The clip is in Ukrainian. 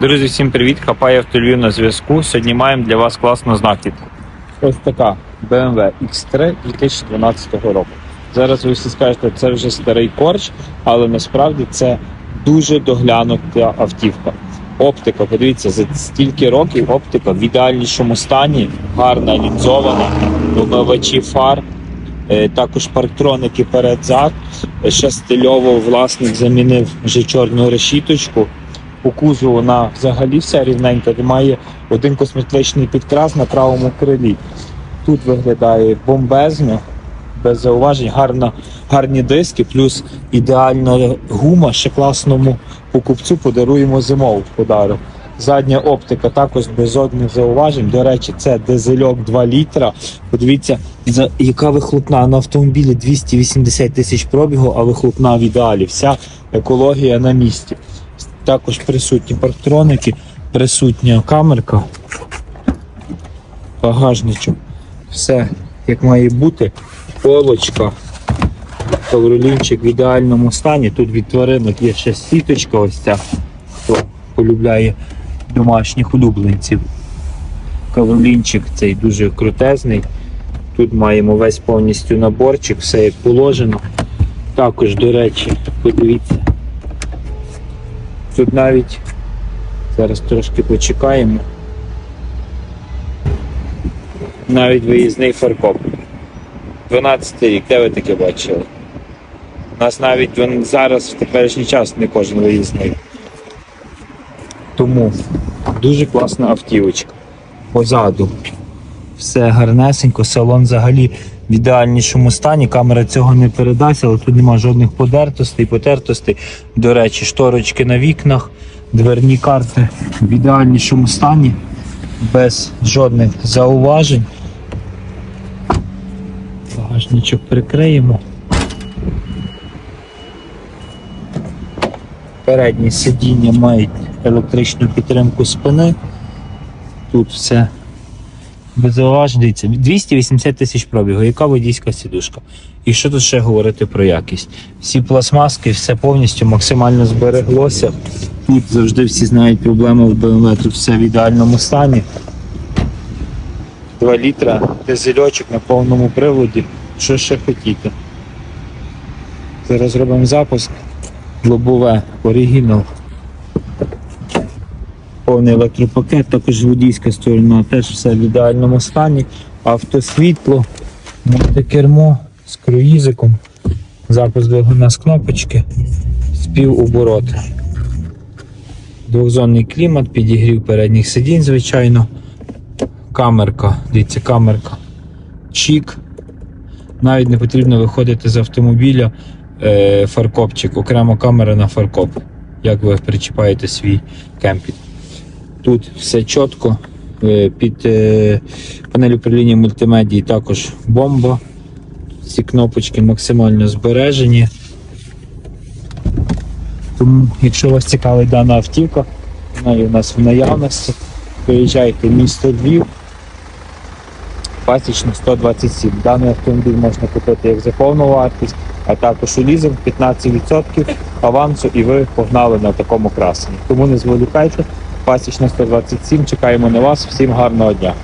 Друзі, всім привіт! Хапає автолюю на зв'язку. Сьогодні маємо для вас класну знахідку. Ось така BMW X3 2012 року. Зараз ви всі скажете, це вже старий корч, але насправді це дуже доглянута автівка. Оптика, подивіться, за стільки років оптика в ідеальнішому стані, гарна лінзована, вимивачі фар, е, також парктроники перед-зад. Е, Ще стильово власник замінив вже чорну решіточку. По кузову вона взагалі вся рівненька, має один косметичний підкрас на правому крилі. Тут виглядає бомбезно, без зауважень, гарна, гарні диски, плюс ідеальна гума, ще класному покупцю подаруємо зимову в подарок. Задня оптика також без жодних зауважень. До речі, це дизельок 2 літра. Подивіться, яка вихлопна на автомобілі 280 тисяч пробігу, а вихлопна в ідеалі. Вся екологія на місці. Також присутні парктроники, присутня камерка, багажничок. Все як має бути. Полочка, ковролінчик в ідеальному стані. Тут від тваринок є ще сіточка, ось ця, хто полюбляє домашніх улюбленців. Ковролінчик цей дуже крутезний. Тут маємо весь повністю наборчик, все як положено. Також, до речі, подивіться. Тут навіть зараз трошки почекаємо. Навіть виїзний фаркоп. 12 рік, де ви таке бачили? У нас навіть він зараз в теперішній час не кожен виїзний. Тому дуже класна автівочка. Позаду. Все гарнесенько, салон взагалі в ідеальнішому стані. Камера цього не передасть, але тут немає жодних подертостей, потертостей. До речі, шторочки на вікнах, дверні карти в ідеальнішому стані, без жодних зауважень. Багажничок прикриємо. Передні сидіння мають електричну підтримку спини. Тут все без. Дивіться, 280 тисяч пробігу. Яка водійська сідушка? І що тут ще говорити про якість? Всі пластмаски, все повністю максимально збереглося. Тут завжди всі знають проблеми в BMW, тут все в ідеальному стані. 2 літра дизельочок на повному приводі. Що ще хотіти? Зараз робимо запуск. Лобове, оригінал. Повний електропакет, також водійська сторона, теж все в ідеальному стані. Автосвітло, мультикермо з круїзиком, запуск двигуна з кнопочки, співобороти. Двохзонний клімат, підігрів передніх сидінь, звичайно. Камерка, дивіться, камерка. Чік. Навіть не потрібно виходити з автомобіля. Е, фаркопчик, окрема камера на фаркоп. Як ви причіпаєте свій кемпінг. Тут все чітко. Е, Під е, панель управління мультимедії також бомба. Ці кнопочки максимально збережені. Тому, якщо вас цікавить дана автівка, вона є у нас в наявності. Приїжджайте в місто Львів. Пасічно 127. Даний автомобіль можна купити як за повну вартість, а також у лізинг 15% авансу і ви погнали на такому красені. Тому не зволікайте. Пасічно 127. Чекаємо на вас. Всім гарного дня.